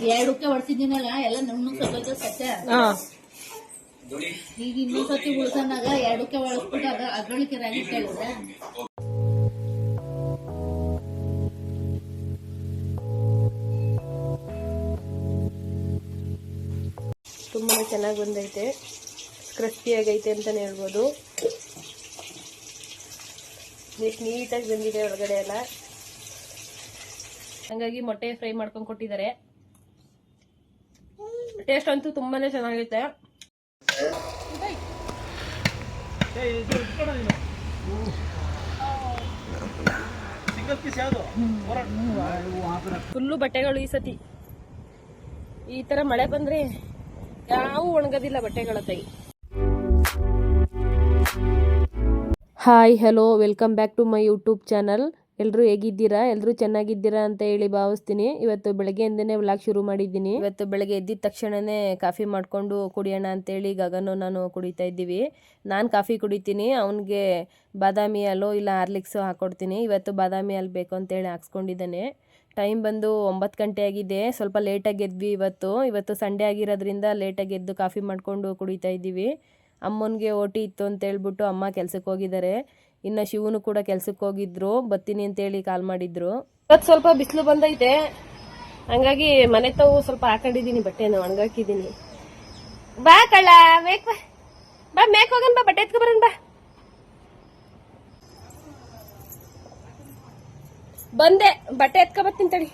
ಎರಡಕ್ಕೆ ಹೊಡ್ಸಿದ್ದೀನಲ್ಲ ಎಲ್ಲ ನಮ್ಮ ಸತ್ತೋಯ್ತು ಸತ್ಯ. ಹಾ. ಈಗ ಇನ್ನೊಂದ್ ಸತಿ ಉಳ್ಕೊಂಡಾಗ ಎರಡಕ್ಕೆ ಒಳಸ್ಬಿಟ್ಟು ಅದ ಅದ್ರೊಳಗೆ ರಾಗಿ ಕೇಳಿದ್ರೆ. ತುಂಬಾ ಚೆನ್ನಾಗಿ ಬಂದೈತೆ. ಕ್ರಿಸ್ಪಿ ಆಗೈತೆ ಅಂತಲೇ ಹೇಳ್ಬೋದು. ಎಷ್ಟು ನೀಟಾಗಿ ಬಂದಿದೆ ಒಳಗಡೆ ಎಲ್ಲ. ಹಂಗಾಗಿ ಮೊಟ್ಟೆ ಫ್ರೈ ಮಾಡ್ಕೊಂಡು ಕೊಟ್ಟಿದ್ದಾರೆ. ಟೇಸ್ಟ್ ಅಂತೂ ತುಂಬಾನೇ ಚೆನ್ನಾಗಿರುತ್ತೆ ಫುಲ್ಲು ಬಟ್ಟೆಗಳು ಈ ಸತಿ. ಈ ತರ ಮಳೆ ಬಂದ್ರೆ ಯಾವ ಒಣಗೋದಿಲ್ಲ ಬಟ್ಟೆಗಳ ತೈ hi hello welcome back to my YouTube channel ಎಲ್ಲರೂ ಹೇಗಿದ್ದೀರಾ? ಎಲ್ಲರೂ ಚೆನ್ನಾಗಿದ್ದೀರಾ ಅಂತ ಹೇಳಿ ಭಾವಿಸ್ತೀನಿ. ಇವತ್ತು ಬೆಳಗ್ಗೆಯಿಂದನೇ ವ್ಲಾಗ್ ಶುರು ಮಾಡಿದ್ದೀನಿ. ಇವತ್ತು ಬೆಳಗ್ಗೆ ಎದ್ದಿದ ತಕ್ಷಣನೇ ಕಾಫಿ ಮಾಡಿಕೊಂಡು ಕುಡಿಯೋಣ ಅಂತೇಳಿ ಗಗನು ನಾನು ಕುಡಿತಾ ಇದ್ದೀವಿ. ನಾನು ಕಾಫಿ ಕುಡಿತೀನಿ. ಅವನಿಗೆ ಬಾದಾಮಿ ಹಾಲು ಇಲ್ಲ ಹಾರ್ಲಿಕ್ಸು ಹಾಕ್ಕೊಡ್ತೀನಿ ಇವತ್ತು ಬಾದಾಮಿ ಹಾಲು ಬೇಕು ಅಂತೇಳಿ ಹಾಕ್ಸ್ಕೊಂಡಿದ್ದಾನೆ. ಟೈಮ್ ಬಂದು ಒಂಬತ್ತು ಗಂಟೆ ಆಗಿದೆ. ಸ್ವಲ್ಪ ಲೇಟಾಗಿ ಎದ್ವಿ ಇವತ್ತು. ಇವತ್ತು ಸಂಡೇ ಆಗಿರೋದ್ರಿಂದ ಲೇಟಾಗಿ ಎದ್ದು ಕಾಫಿ ಮಾಡಿಕೊಂಡು ಕುಡಿತಾ ಇದ್ದೀವಿ. ಅಮ್ಮನಿಗೆ ಓಟಿ ಇತ್ತು ಅಂತ ಹೇಳ್ಬಿಟ್ಟು ಅಮ್ಮ ಕೆಲ್ಸಕ್ಕೆ ಹೋಗಿದ್ದಾರೆ. ಇನ್ನು ಶಿವನು ಕೂಡ ಕೆಲ್ಸಕ್ಕೆ ಹೋಗಿದ್ರು. ಬರ್ತೀನಿ ಅಂತೇಳಿ ಕಾಲ್ ಮಾಡಿದ್ರು. ಇವತ್ತು ಸ್ವಲ್ಪ ಬಿಸಿಲು ಬಂದೈತೆ. ಹಂಗಾಗಿ ಮನೆ ತಾವು ಸ್ವಲ್ಪ ಹಾಕೊಂಡಿದ್ದೀನಿ ಬಟ್ಟೆನ ಒಣಗಾಕಿದ್ದೀನಿ ಬಾ ಕಳ್ಳ, ಮೇಕ್ ಬಾ. ಮೇಕ್ ಹೋಗನ್ ಬಾ, ಬಟ್ಟೆ ಎತ್ಕೊಬರನ್ ಬಾ. ಬಂದೆ, ಬಟ್ಟೆ ಎತ್ಕೊಬರ್ತೀನಿ ತಡಿ.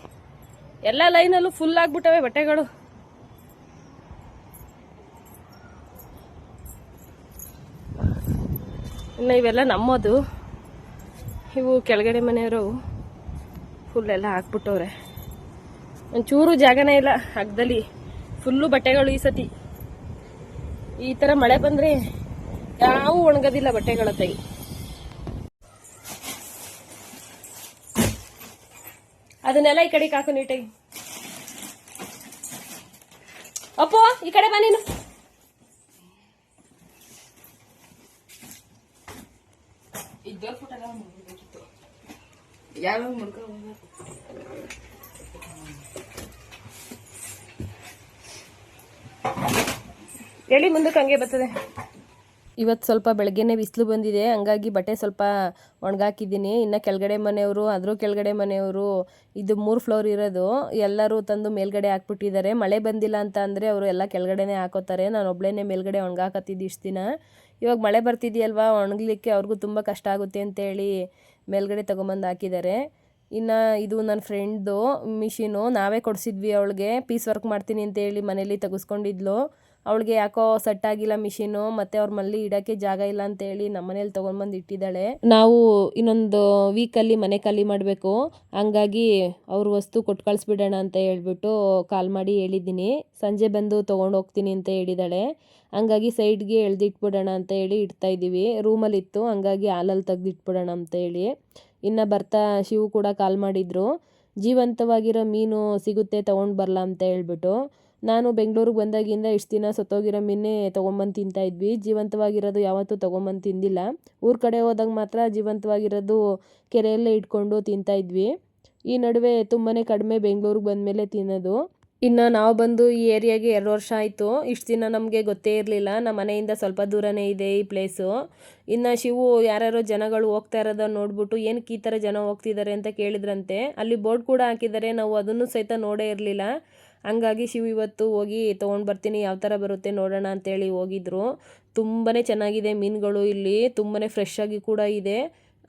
ಎಲ್ಲ ಲೈನಲ್ಲೂ ಫುಲ್ ಆಗ್ಬಿಟ್ಟವೆ ಬಟ್ಟೆಗಳು. ಇನ್ನು ಇವೆಲ್ಲ ನಮ್ಮದು. ಇವು ಕೆಳಗಡೆ ಮನೆಯವರು ಫುಲ್ ಎಲ್ಲ ಹಾಕ್ಬಿಟ್ಟವ್ರೆ. ಒಂಚೂರು ಜಾಗನೇ ಇಲ್ಲ ಹಗ್ದಲ್ಲಿ ಫುಲ್ಲು ಬಟ್ಟೆಗಳು ಈ ಸತಿ. ಈ ಥರ ಮಳೆ ಬಂದರೆ ಯಾವೂ ಒಣಗೋದಿಲ್ಲ ಬಟ್ಟೆಗಳ ತೈ ಅದನ್ನೆಲ್ಲ ಈ ಕಡೆಗೆ ಹಾಕು ನೀಟಾಗಿ. ಅಪ್ಪೋ, ಈ ಕಡೆ ಹೇಳಿ ಮುಂದಕ್ಕೆ ಹಂಗೆ ಬರ್ತದೆ? ಇವತ್ತು ಸ್ವಲ್ಪ ಬೆಳಗ್ಗೆನೆ ಬಿಸಿಲು ಬಂದಿದೆ, ಹಂಗಾಗಿ ಬಟ್ಟೆ ಸ್ವಲ್ಪ ಒಣಗಾಕಿದ್ದೀನಿ. ಇನ್ನು ಕೆಳಗಡೆ ಮನೆಯವರು ಅದ್ರ ಕೆಳಗಡೆ ಮನೆಯವರು, ಇದು ಮೂರು ಫ್ಲೋರ್ ಇರೋದು. ಎಲ್ಲರೂ ತಂದು ಮೇಲ್ಗಡೆ ಹಾಕ್ಬಿಟ್ಟಿದ್ದಾರೆ. ಮಳೆ ಬಂದಿಲ್ಲ ಅಂತ ಅಂದರೆ ಅವರು ಎಲ್ಲ ಕೆಳಗಡೆನೇ ಹಾಕೋತಾರೆ. ನಾನು ಒಬ್ಬಳೇನೆ ಮೇಲ್ಗಡೆ ಒಣಗಾಕತ್ತಿದ್ದು ಇಷ್ಟು ದಿನ. ಇವಾಗ ಮಳೆ ಬರ್ತಿದೆಯಲ್ವಾ? ಒಣಗಲಿಕ್ಕೆ ಅವ್ರಿಗೂ ತುಂಬ ಕಷ್ಟ ಆಗುತ್ತೆ ಅಂತೇಳಿ ಮೇಲ್ಗಡೆ ತೊಗೊಂಬಂದು ಹಾಕಿದ್ದಾರೆ. ಇನ್ನು ಇದು ನನ್ನ ಫ್ರೆಂಡ್ದು ಮಿಷಿನು ನಾವೇ ಕೊಡಿಸಿದ್ವಿ ಅವಳಿಗೆ. ಪೀಸ್ ವರ್ಕ್ ಮಾಡ್ತೀನಿ ಅಂತೇಳಿ ಮನೇಲಿ ತೆಗೆಸ್ಕೊಂಡಿದ್ಲು. ಅವಳಿಗೆ ಯಾಕೋ ಸೆಟ್ ಆಗಿಲ್ಲ ಮಿಷಿನು, ಮತ್ತೆ ಅವ್ರ ಮಲ್ಲಿ ಇಡಕ್ಕೆ ಜಾಗ ಇಲ್ಲ ಅಂತೇಳಿ ನಮ್ಮ ಮನೇಲಿ ತೊಗೊಂಡ್ಬಂದು ಇಟ್ಟಿದ್ದಾಳೆ. ನಾವು ಇನ್ನೊಂದು ವೀಕಲ್ಲಿ ಮನೆ ಖಾಲಿ ಮಾಡಬೇಕು. ಹಂಗಾಗಿ ಅವ್ರ ವಸ್ತು ಕೊಟ್ಟು ಕಳಿಸ್ಬಿಡೋಣ ಅಂತ ಹೇಳ್ಬಿಟ್ಟು ಕಾಲ್ ಮಾಡಿ ಹೇಳಿದ್ದೀನಿ. ಸಂಜೆ ಬಂದು ತೊಗೊಂಡು ಹೋಗ್ತೀನಿ ಅಂತ ಹೇಳಿದಾಳೆ ಹಂಗಾಗಿ ಸೈಡ್ಗೆ ಎಳ್ದಿಟ್ಬಿಡೋಣ ಅಂತ ಹೇಳಿ ಇಡ್ತಾ ಇದ್ದೀವಿ. ರೂಮಲ್ಲಿ ಇತ್ತು ಹಂಗಾಗಿ ಹಾಲಲ್ಲಿ ತೆಗ್ದಿಟ್ಬಿಡೋಣ ಅಂತ ಹೇಳಿ. ಇನ್ನು ಬರ್ತಾ ಶಿವು ಕೂಡ ಕಾಲ್ ಮಾಡಿದ್ರು. ಜೀವಂತವಾಗಿರೋ ಮೀನು ಸಿಗುತ್ತೆ, ತೊಗೊಂಡು ಬರಲ್ಲ ಅಂತ ಹೇಳ್ಬಿಟ್ಟು. ನಾನು ಬೆಂಗಳೂರಿಗೆ ಬಂದಾಗಿಂದ ಇಷ್ಟು ದಿನ ಸತ್ತೋಗಿರೋ ಮೀನೇ ತೊಗೊಂಬಂದು ತಿಂತಾ ಇದ್ವಿ. ಜೀವಂತವಾಗಿರೋದು ಯಾವತ್ತೂ ತೊಗೊಂಬಂದು ತಿಂದಿಲ್ಲ. ಊರ ಕಡೆ ಹೋದಾಗ ಮಾತ್ರ ಜೀವಂತವಾಗಿರೋದು ಕೆರೆಯಲ್ಲೇ ಇಟ್ಕೊಂಡು ತಿಂತಾ ಇದ್ವಿ. ಈ ನಡುವೆ ತುಂಬಾ ಕಡಿಮೆ ಬೆಂಗಳೂರಿಗೆ ಬಂದಮೇಲೆ ತಿನ್ನೋದು. ಇನ್ನು ನಾವು ಬಂದು ಈ ಏರಿಯಾಗೆ ಎರಡು ವರ್ಷ ಆಯಿತು. ಇಷ್ಟು ದಿನ ನಮಗೆ ಗೊತ್ತೇ ಇರಲಿಲ್ಲ. ನಮ್ಮ ಮನೆಯಿಂದ ಸ್ವಲ್ಪ ದೂರನೇ ಇದೆ ಈ ಪ್ಲೇಸು. ಇನ್ನು ಶಿವು ಯಾರ್ಯಾರೋ ಜನಗಳು ಹೋಗ್ತಾ ಇರೋದ ನೋಡ್ಬಿಟ್ಟು ಏನಕ್ಕೆ ಈ ಥರ ಜನ ಹೋಗ್ತಿದ್ದಾರೆ ಅಂತ ಕೇಳಿದ್ರಂತೆ. ಅಲ್ಲಿ ಬೋರ್ಡ್ ಕೂಡ ಹಾಕಿದ್ದಾರೆ. ನಾವು ಅದನ್ನು ಸಹಿತ ನೋಡೇ ಇರಲಿಲ್ಲ. ಹಂಗಾಗಿ ಶಿವ್ ಇವತ್ತು ಹೋಗಿ ತೊಗೊಂಡು ಬರ್ತೀನಿ, ಯಾವ ಥರ ಬರುತ್ತೆ ನೋಡೋಣ ಅಂತೇಳಿ ಹೋಗಿದ್ರು. ತುಂಬಾ ಚೆನ್ನಾಗಿದೆ ಮೀನುಗಳು ಇಲ್ಲಿ ತುಂಬಾ ಫ್ರೆಶ್ ಆಗಿ ಕೂಡ ಇದೆ.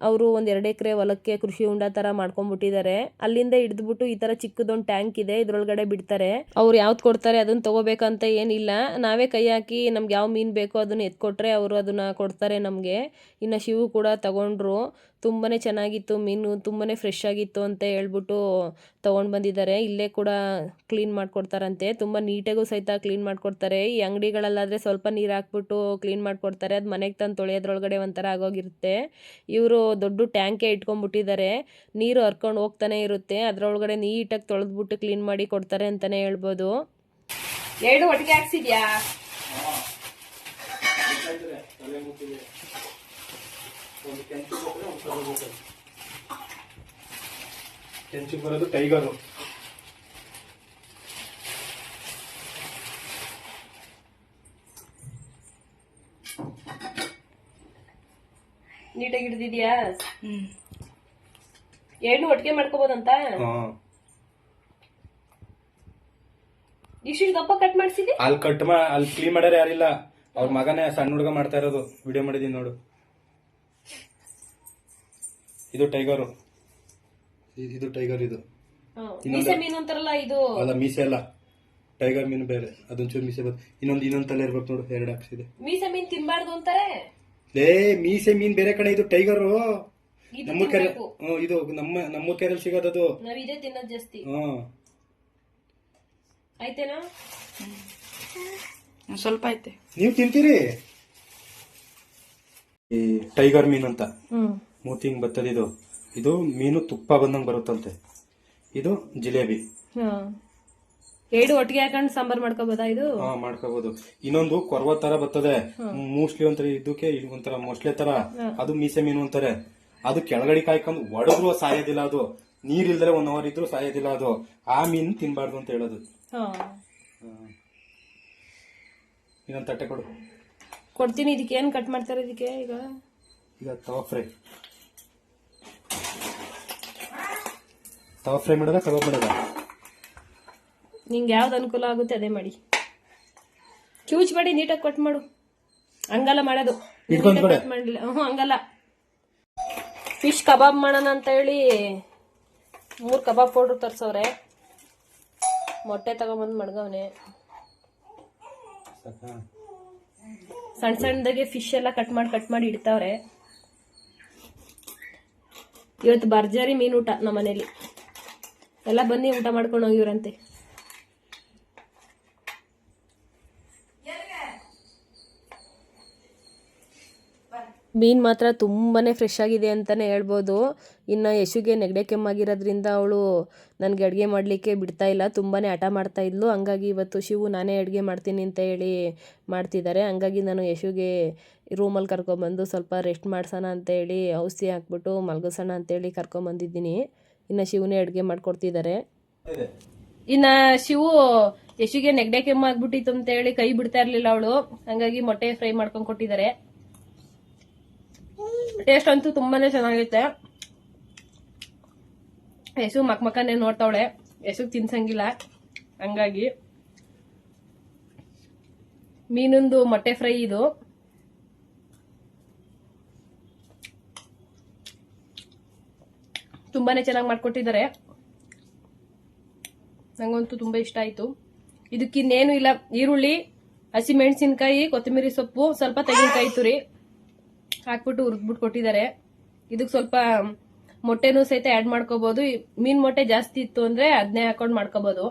ಅವರು ಒಂದು ಎರಡು ಎಕರೆ ಹೊಲಕ್ಕೆ ಕೃಷಿ ಹುಂಡ ಥರ ಮಾಡ್ಕೊಂಡ್ಬಿಟ್ಟಿದ್ದಾರೆ. ಅಲ್ಲಿಂದ ಹಿಡಿದ್ಬಿಟ್ಟು ಈ ಥರ ಚಿಕ್ಕದೊಂದು ಟ್ಯಾಂಕ್ ಇದೆ, ಇದ್ರೊಳಗಡೆ ಬಿಡ್ತಾರೆ. ಅವ್ರು ಯಾವ್ದು ಕೊಡ್ತಾರೆ ಅದನ್ನ ತಗೋಬೇಕಂತ ಏನಿಲ್ಲ. ನಾವೇ ಕೈ ಹಾಕಿ ನಮ್ಗೆ ಯಾವ ಮೀನು ಬೇಕೋ ಅದನ್ನ ಎತ್ಕೊಟ್ರೆ ಅವರು ಅದನ್ನ ಕೊಡ್ತಾರೆ ನಮಗೆ. ಇನ್ನು ಶಿವು ಕೂಡ ತಗೊಂಡ್ರು. ತುಂಬಾ ಚೆನ್ನಾಗಿತ್ತು ಮೀನು ತುಂಬಾ ಫ್ರೆಶ್ ಆಗಿತ್ತು ಅಂತ ಹೇಳ್ಬಿಟ್ಟು ತೊಗೊಂಡು ಬಂದಿದ್ದಾರೆ. ಇಲ್ಲೇ ಕೂಡ ಕ್ಲೀನ್ ಮಾಡಿಕೊಡ್ತಾರಂತೆ. ತುಂಬ ನೀಟಾಗೂ ಸಹಿತ ಕ್ಲೀನ್ ಮಾಡಿಕೊಡ್ತಾರೆ. ಈ ಅಂಗಡಿಗಳಲ್ಲಾದರೆ ಸ್ವಲ್ಪ ನೀರು ಹಾಕ್ಬಿಟ್ಟು ಕ್ಲೀನ್ ಮಾಡಿಕೊಡ್ತಾರೆ. ಅದು ಮನೆಗೆ ತಂದು ತೊಳೆಯೋದ್ರೊಳಗಡೆ ಒಂಥರ ಆಗೋಗಿರುತ್ತೆ. ಇವರು ದೊಡ್ಡ ಟ್ಯಾಂಕೆ ಇಟ್ಕೊಂಡ್ಬಿಟ್ಟಿದ್ದಾರೆ. ನೀರು ಹರ್ಕೊಂಡು ಹೋಗ್ತಾನೆ ಇರುತ್ತೆ. ಅದರೊಳಗಡೆ ನೀಟಾಗಿ ತೊಳೆದ್ಬಿಟ್ಟು ಕ್ಲೀನ್ ಮಾಡಿ ಕೊಡ್ತಾರೆ ಅಂತಾನೆ ಹೇಳ್ಬೋದು. ಎರಡು ಒಟ್ಟಿಗೆ ಹಾಕ್ಸಿದ್ಯಾ? ಕೆಂಚು ಬರೋದು ಟೈಗರು. ನೀಟಾಗಿ ಹಿಡ್ದಿದ್ಯಾ ಎರಡು ಒಟ್ಟಿಗೆ ಮಾಡ್ಕೋಬೋದಂತ? ಇಷ್ಟು ದಪ್ಪ ಕಟ್ ಮಾಡ್ಸಿದಿ ಅಲ್ಲಿ ಕಟ್ ಮಾ ಅಲ್ಲಿ ಕ್ಲೀನ್ ಮಾಡ್ಯಾರ ಯಾರಿಲ್ಲ. ಅವ್ರ ಮಗನೇ ಸಣ್ಣ ಹುಡುಗ ಮಾಡ್ತಾ ಇರೋದು. ವಿಡಿಯೋ ಮಾಡಿದೀನಿ ನೋಡು. ಇದು ಟೈಗರು. ಇದು ಟೈಗರ್ ಇದು. ಮೀಸೆ ಮೀನು ಅಂತಾರಲ್ಲ ಇದು. ಅಲ್ಲ ಮೀಸೆ ಅಲ್ಲ. ಟೈಗರ್ ಮೀನು ಬೇರೆ. ಅದೊಂಚೂರು ಮೀಸೆ ಬರ್ತದೆ ಇನ್ನೊಂದು ಇನ್ನೊಂದ್ ತಲೆ ಇರ್ಬೇಕು ನೋಡು. ಎರಡು ಹಾಕ್ಸಿದೆ. ಮೀಸೆ ಮೀನ್ ತಿನ್ಬಾರ್ದು ಅಂತಾರೆ? ಲೇ ಮೀಸೆ ಮೀನ್ ಬೇರೆ ಕಡೆ ಇದು ಟೈಗರ್. ನಮ್ಮ ಕೆರೆ ಹ್ಮ್, ಇದು ನಮ್ಮ ನಮ್ಮ ಕೆರೆಯಲ್ಲಿ ಸಿಗೋದದು. ನಾವ್ ಇದೇ ತಿನ್ನೋದ್ ಜಾಸ್ತಿ. ಹ್ಮ್. ಆಯ್ತೇನಾ? ಒಂದ್ ಸ್ವಲ್ಪ ಐತೆ ನೀವು ತಿಂತೀರಿ? ಈ ಟೈಗರ್ ಮೀನ್ ಅಂತ. ಹ್ಮ್. ಮೂತಿ ಹಿಂಗ್ ಬರ್ತದೆ ಇದು ಇದು ಮೀನು ತುಪ್ಪ ಬಂದಂಗ್ ಬರುತ್ತಂತೆ. ಇದು ಜಿಲೇಬಿ. ಹಾ ಎರಡು ಒಟ್ಟಿಗೆ ಹಾಕೊಂಡು ಸಾಂಬಾರ್ ಮಾಡ್ಕೋಬಹುದಾ ಇದು? ಹಾ ಮಾಡ್ಕೋಬಹುದು ಇನ್ನೊಂದು ಕೊರವ ತರ ಬರ್ತದೆ. ಮೂಸ್ಲಿ ಒಂಥರ ಇದಕ್ಕೆ ಇದು ಒಂಥರ ಮೊಸ್ಲೆ ತರ. ಅದು ಮೀಸೆ ಮೀನು ಅಂತಾರೆ. ಅದು ಕೆಳಗಡೆ ಕಾಯ್ಕೊಂಡು ಒಡದ್ರು ಸಾಯೋದಿಲ್ಲ ಅದು. ನೀರ್ ಇಲ್ದ್ರೆ ಒನ್ ಅವರ್ ಇದ್ರು ಸಾಯೋದಿಲ್ಲ ಅದು. ಆ ಮೀನ್ ತಿನ್ಬಾರ್ದು ಅಂತ ಹೇಳೋದು. ಇನ್ನೊಂದು ಇನ್ನೊಂದ್ ತಟ್ಟೆ ಕೊಡು. ಕೊಡ್ತೀನಿ ಇದಕ್ಕೆ ಏನ್ ಕಟ್ ಮಾಡ್ತಾರೆ ಇದಕ್ಕೆ ಈಗ? ಈಗ ತವಾ ಫ್ರೈ. ತವಾ ಫ್ರೈ ಮಾಡೋದ ಕಬಾಬ್ ಮಾಡೋದ? ನಿಂಗೆ ಯಾವ್ದು ಅನುಕೂಲ ಆಗುತ್ತೆ ಅದೇ ಮಾಡಿ. ಕ್ಯೂಚ್ ಮಾಡಿ ನೀಟಾಗಿ ಕಟ್ ಮಾಡು. ಹಂಗಲ್ಲ ಮಾಡೋದು. ಕಟ್ ಮಾಡಲಿಲ್ಲ ಹ್ಞೂ ಹಂಗಲ್ಲ. ಫಿಶ್ ಕಬಾಬ್ ಮಾಡೋಣ ಅಂತ ಹೇಳಿ ಮೂರು ಕಬಾಬ್ ಪೌಡ್ರ್ ತರ್ಸವ್ರೆ. ಮೊಟ್ಟೆ ತಗೊಂಬಂದು ಮಡ್ಗವ್ನೆ. ಸಣ್ ಸಣ್ಣ ಸಣ್ಣದಾಗೆ ಫಿಶ್ ಎಲ್ಲ ಕಟ್ ಮಾಡಿ ಕಟ್ ಮಾಡಿ ಇಡ್ತಾವ್ರೆ. ಇವತ್ತು ಭರ್ಜರಿ ಮೀನು ಊಟ ನಮ್ಮನೇಲಿ. ಎಲ್ಲ ಬನ್ನಿ ಊಟ ಮಾಡ್ಕೊಂಡು ಹೋಗಿವ್ರಂತೆ. ಮೀನು ಮಾತ್ರ ತುಂಬಾ ಫ್ರೆಶ್ ಆಗಿದೆ ಅಂತಲೇ ಹೇಳ್ಬೋದು. ಇನ್ನು ಯಶುಗೆ ನೆಗಡೆ ಕೆಮ್ಮಾಗಿರೋದ್ರಿಂದ ಅವಳು ನನಗೆ ಅಡುಗೆ ಮಾಡಲಿಕ್ಕೆ ಬಿಡ್ತಾ ಇಲ್ಲ ತುಂಬಾ ಹಠ ಮಾಡ್ತಾ ಇದ್ಲು. ಹಂಗಾಗಿ ಇವತ್ತು ಶಿವು ನಾನೇ ಅಡುಗೆ ಮಾಡ್ತೀನಿ ಅಂತ ಹೇಳಿ ಮಾಡ್ತಿದ್ದಾರೆ. ಹಂಗಾಗಿ ನಾನು ಯಶುಗೆ ರೂಮಲ್ಲಿ ಕರ್ಕೊಂಬಂದು ಸ್ವಲ್ಪ ರೆಸ್ಟ್ ಮಾಡ್ಸೋಣ ಅಂತೇಳಿ ಔಷಧಿ ಹಾಕ್ಬಿಟ್ಟು ಮಲಗಿಸೋಣ ಅಂತೇಳಿ ಕರ್ಕೊಂಬಂದಿದ್ದೀನಿ. ಇನ್ನು ಶಿವನೇ ಅಡುಗೆ ಮಾಡಿಕೊಡ್ತಿದ್ದಾರೆ. ಇನ್ನು ಶಿವು ಯಶುಗೆ ನೆಗಡೆ ಕೆಮ್ಮು ಆಗ್ಬಿಟ್ಟಿತ್ತು ಅಂತ ಹೇಳಿ ಕೈ ಬಿಡ್ತಾ ಇರಲಿಲ್ಲ ಅವಳು. ಹಂಗಾಗಿ ಮೊಟ್ಟೆ ಫ್ರೈ ಮಾಡ್ಕೊಂಡು ಕೊಟ್ಟಿದ್ದಾರೆ. ಟೇಸ್ಟ್ ಅಂತೂ ತುಂಬಾನೇ ಚೆನ್ನಾಗಿರುತ್ತೆ ಯಶು ಮಕ್ ಮಕ್ಕನೇ ನೋಡ್ತಾವಳೆ. ಯಶು ತಿನ್ಸಂಗಿಲ್ಲ. ಹಂಗಾಗಿ ಮೀನೊಂದು ಮೊಟ್ಟೆ ಫ್ರೈ ಇದು. ತುಂಬಾನೇ ಚೆನ್ನಾಗಿ ಮಾಡ್ಕೊಟ್ಟಿದ್ದಾರೆ. ನಂಗಂತೂ ತುಂಬಾ ಇಷ್ಟ ಆಯ್ತು. ಇದಕ್ಕಿನ್ನೇನು ಇಲ್ಲ. ಈರುಳ್ಳಿ ಹಸಿಮೆಣಸಿನ್ಕಾಯಿ ಕೊತ್ತಂಬರಿ ಸೊಪ್ಪು, ಸ್ವಲ್ಪ ತೆಂಗಿನಕಾಯಿ ತುರಿ. ಹಾಕ್ಬಿಟ್ಟು ಹುರಿದ್ಬಿಟ್ಟು ಕೊಟ್ಟಿದ್ದಾರೆ. ಇದಕ್ಕೆ ಸ್ವಲ್ಪ ಮೊಟ್ಟೆನೂ ಸಹಿತ ಆ್ಯಡ್ ಮಾಡ್ಕೋಬಹುದು ಮೀನ್ ಮೊಟ್ಟೆ ಜಾಸ್ತಿ ಇತ್ತು ಅಂದ್ರೆ ಅದನ್ನೇ ಹಾಕೊಂಡು ಮಾಡ್ಕೋಬಹುದು